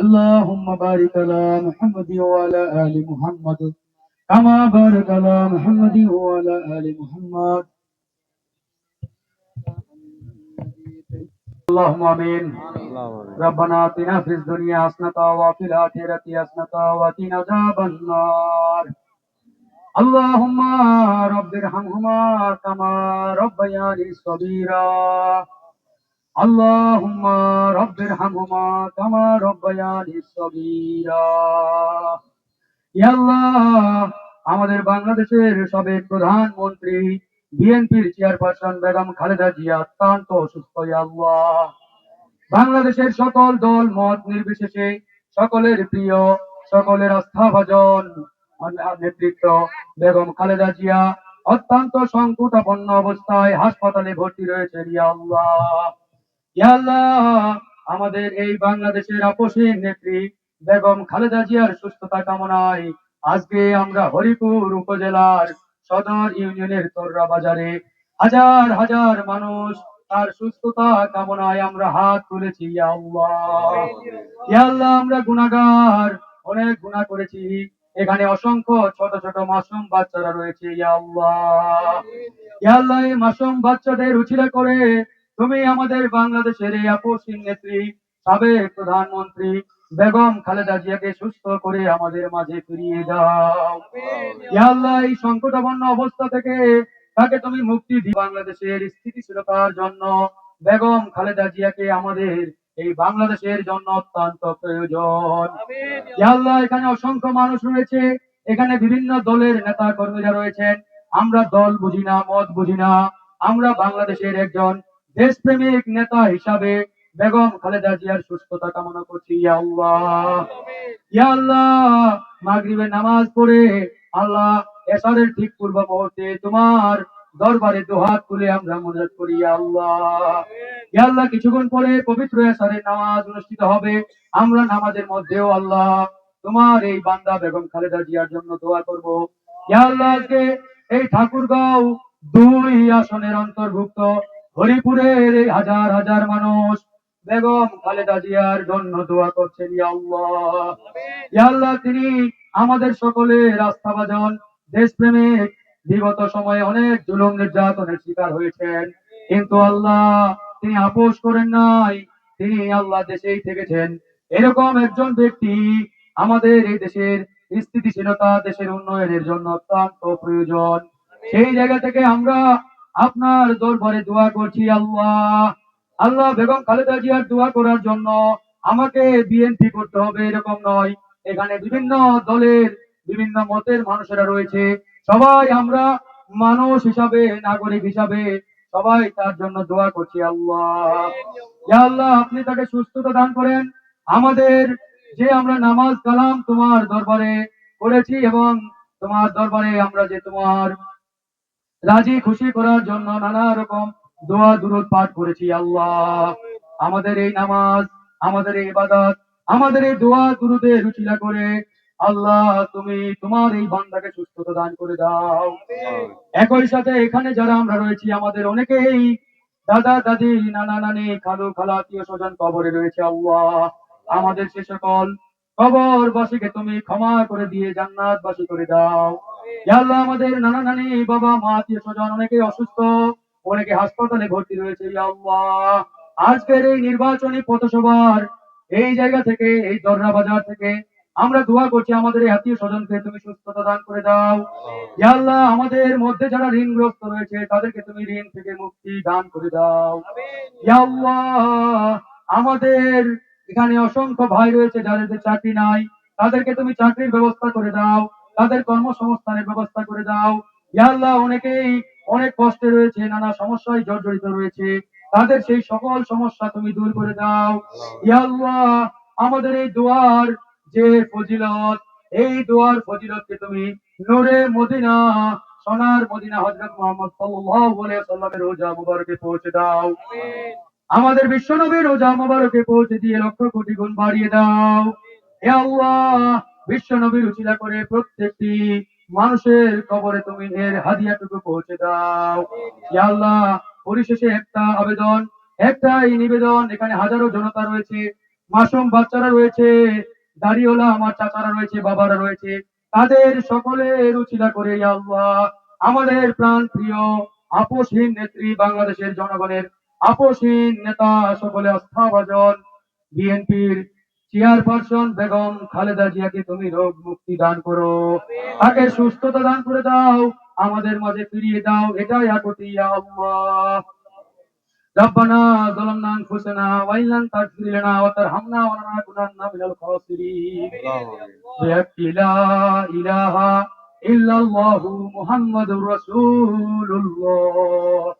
اللهم بارك على محمد وعلى آل محمد كما بارك على محمد وعلى آل محمد اللهم آمين ربنا آتنا في الدنيا حسنة وفي الآخرة حسنة وقنا عذاب النار اللهم رب ارحمهما كما ربياني صغيرا اللهم رب ارحمهما كما ربياني صغيرا ইয়া আল্লাহ আমাদের বাংলাদেশের সাবেক প্রধানমন্ত্রী বিএনপির চেয়ারপারসন বেগম খালেদা জিয়া অত্যন্ত অসুস্থ ইয়া আল্লাহ বাংলাদেশের সকল দল মত নির্বিশেষে সকলের প্রিয় সকলের আস্থাভাজন নেতৃত্ব বেগম খালেদা জিয়া অত্যন্ত সংকটাপন্ন অবস্থায় হাসপাতালে ভর্তি রয়েছে ইয়া আল্লাহ ইয়া আল্লাহ আমাদের এই বাংলাদেশের আপসীন নেত্রী বেগম খালেদা জিয়ার সুস্থতা কামনায় আজকে আমরা হরিপুর উপজেলার সদর ইউনিয়নের তোররা বাজারে হাজার হাজার মানুষ তার সুস্থতা কামনায় আমরা হাত তুলেছি আল্লাহ। আমরা গুনাহগার, অনেক গুনাহ করেছি। এখানে অসংখ্য ছোট ছোট মাসুম বাচ্চারা রয়েছে আল্লাহ। আল্লাহ, এই মাসুম বাচ্চাদের উছিলা করে তুমি আমাদের বাংলাদেশের এই আপসীন নেত্রী সাবেক প্রধানমন্ত্রী বেগম খালেদা জিয়াকে সুস্থ করে আমাদের মাঝে ফিরিয়ে দাও। আল্লাহ এই সংকটাপন্ন অবস্থা থেকে তাকে তুমি মুক্তি দি বাংলাদেশের স্থিতিশীলতার জন্য বেগম খালেদা জিয়াকে আমাদের এই বাংলাদেশের জন্য অত্যন্ত প্রয়োজন। ইয়া আল্লাহ এখানে অসংখ্য মানুষ রয়েছে। এখানে বিভিন্ন দলের নেতা কর্মীরা রয়েছেন। আমরা দল বুঝি না মত বুঝি না। আমরা বাংলাদেশের একজন দেশপ্রেমিক নেতা হিসাবে বেগম খালেদা জিয়ার সুস্থতা কামনা করছি, ইয়া নামাজ পড়ে আল্লাহ এসারের ঠিক পূর্ব মুহূর্তে তোমার দরবারে দুহাত তুলে আমরা মনোজাত করি আল্লাহ। ইয়া কিছুক্ষণ পরে পবিত্র এসারের নামাজ অনুষ্ঠিত হবে। আমরা নামাজের মধ্যেও আল্লাহ তোমার এই বান্দা বেগম খালেদা জিয়ার জন্য দোয়া করব। ইয়া এই ঠাকুরগাঁও দুই আসনের অন্তর্ভুক্ত হরিপুরের এই হাজার হাজার মানুষ বেগম খালেদা জিয়ার জন্য দোয়া করছেন ইয়া ইয়া আল্লাহ তিনি আমাদের সকলের আস্থাভাজন দেশপ্রেমিক বিগত সময়ে অনেক জুলুম নির্যাতনের শিকার হয়েছেন। কিন্তু আল্লাহ তিনি আপোষ করেন নাই। তিনি আল্লাহ দেশেই থেকেছেন। এরকম একজন ব্যক্তি আমাদের এই দেশের স্থিতিশীলতা দেশের উন্নয়নের জন্য অত্যন্ত প্রয়োজন। সেই জায়গা থেকে আমরা আপনার দরবারে দোয়া করছি আল্লাহ। আল্লাহ বেগম খালেদা জিয়ার দোয়া করার জন্য আমাকে বিএনপি করতে হবে, এরকম নয়। এখানে বিভিন্ন দলের, বিভিন্ন মতের মানুষেরা রয়েছে। সবাই আমরা মানুষ হিসাবে, নাগরিক হিসাবে সবাই তার জন্য দোয়া করছি আল্লাহ। আল্লাহ, আপনি তাকে সুস্থতা দান করেন। আমাদের যে আমরা নামাজ কালাম তোমার দরবারে করেছি এবং তোমার দরবারে আমরা যে তোমার রাজি খুশি করার জন্য নানা রকম দোয়া দুরুদ পাঠ করেছি, আল্লাহ। আমাদের এই নামাজ, আমাদের এই ইবাদত, আমাদের এই দোয়া দুরুদে রুচিলা করে আল্লাহ, তুমি তোমার এই বান্দাকে সুস্থতা দান করে দাও। একই সাথে এখানে যারা আমরা রয়েছি, আমাদের অনেকেই দাদা, দাদি, নানা, নানি, খালু, খালা, আত্মীয় স্বজন কবরে রয়েছে, আল্লাহ। আমাদের সে সকল কবর বাসীকে তুমি ক্ষমা করে দিয়ে জান্নাত বাসী করে দাও। আল্লাহ আমাদের নানা নানি বাবা মা আত্মীয় স্বজন অনেকে অসুস্থ অনেকে হাসপাতালে ভর্তি রয়েছে আল্লাহ। আজকের এই নির্বাচনী পথসভার এই জায়গা থেকে এই দররা বাজার থেকে আমরা দোয়া করছি আমাদের এই আত্মীয় স্বজনকে তুমি সুস্থতা দান করে দাও। ইয়া আল্লাহ আমাদের মধ্যে যারা ঋণগ্রস্ত রয়েছে তাদেরকে তুমি ঋণ থেকে মুক্তি দান করে দাও। আল্লাহ আমাদের এখানে অসংখ্য ভাই রয়েছে যাদের চাকরি নাই তাদেরকে তুমি চাকরির ব্যবস্থা করে দাও। তাদের কর্মসংস্থানের ব্যবস্থা করে দাও। ইয়া আল্লাহ, অনেকেই অনেক কষ্টে রয়েছে, নানা সমস্যায় জর্জরিত রয়েছে। তাদের সেই সকল সমস্যা তুমি দূর করে দাও। ইয়া আল্লাহ, আমাদের এই দোয়ার যে ফজিলত, এই দোয়ার ফজিলতকে তুমি নূরে মদিনা, সোনার মদিনা হজরত মোহাম্মদ সাল্লামের রোজা মুবারকে পৌঁছে দাও। আমাদের বিশ্বনবীর রোজা মুবারকে পৌঁছে দিয়ে লক্ষ কোটি গুণ বাড়িয়ে দাও। হে আল্লাহ বিশ্বনবীর উচিলা করে প্রত্যেকটি মানুষের কবরে তুমি এর হাদিয়াটুকু পৌঁছে দাও। আল্লাহ, পরিশেষে একটা আবেদন, একটাই নিবেদন, এখানে হাজারো জনতা রয়েছে, মাসুম বাচ্চারা রয়েছে, দাড়িওয়ালা আমার চাচারা রয়েছে, বাবারা রয়েছে, তাদের সকলের উচিলা করে আল্লাহ, আমাদের প্রাণ প্রিয় আপসহীন নেত্রী বাংলাদেশের জনগণের আপসহীন নেতা সকলে আস্থাভাজন, বিএনপির চেয়ারপারসন বেগম খালেদা জিয়াকে তুমি রোগ মুক্তি দান করো তাকে সুস্থতা দান করে দাও আমাদের মাঝে ফিরিয়ে দাও এটাই আকুতি ইয়া আল্লাহ ربنا ظلمنا انفسنا وان لم تغفر لنا وترحمنا ولنكونن من الخاسرين بحق لا اله الا الله محمد رسول الله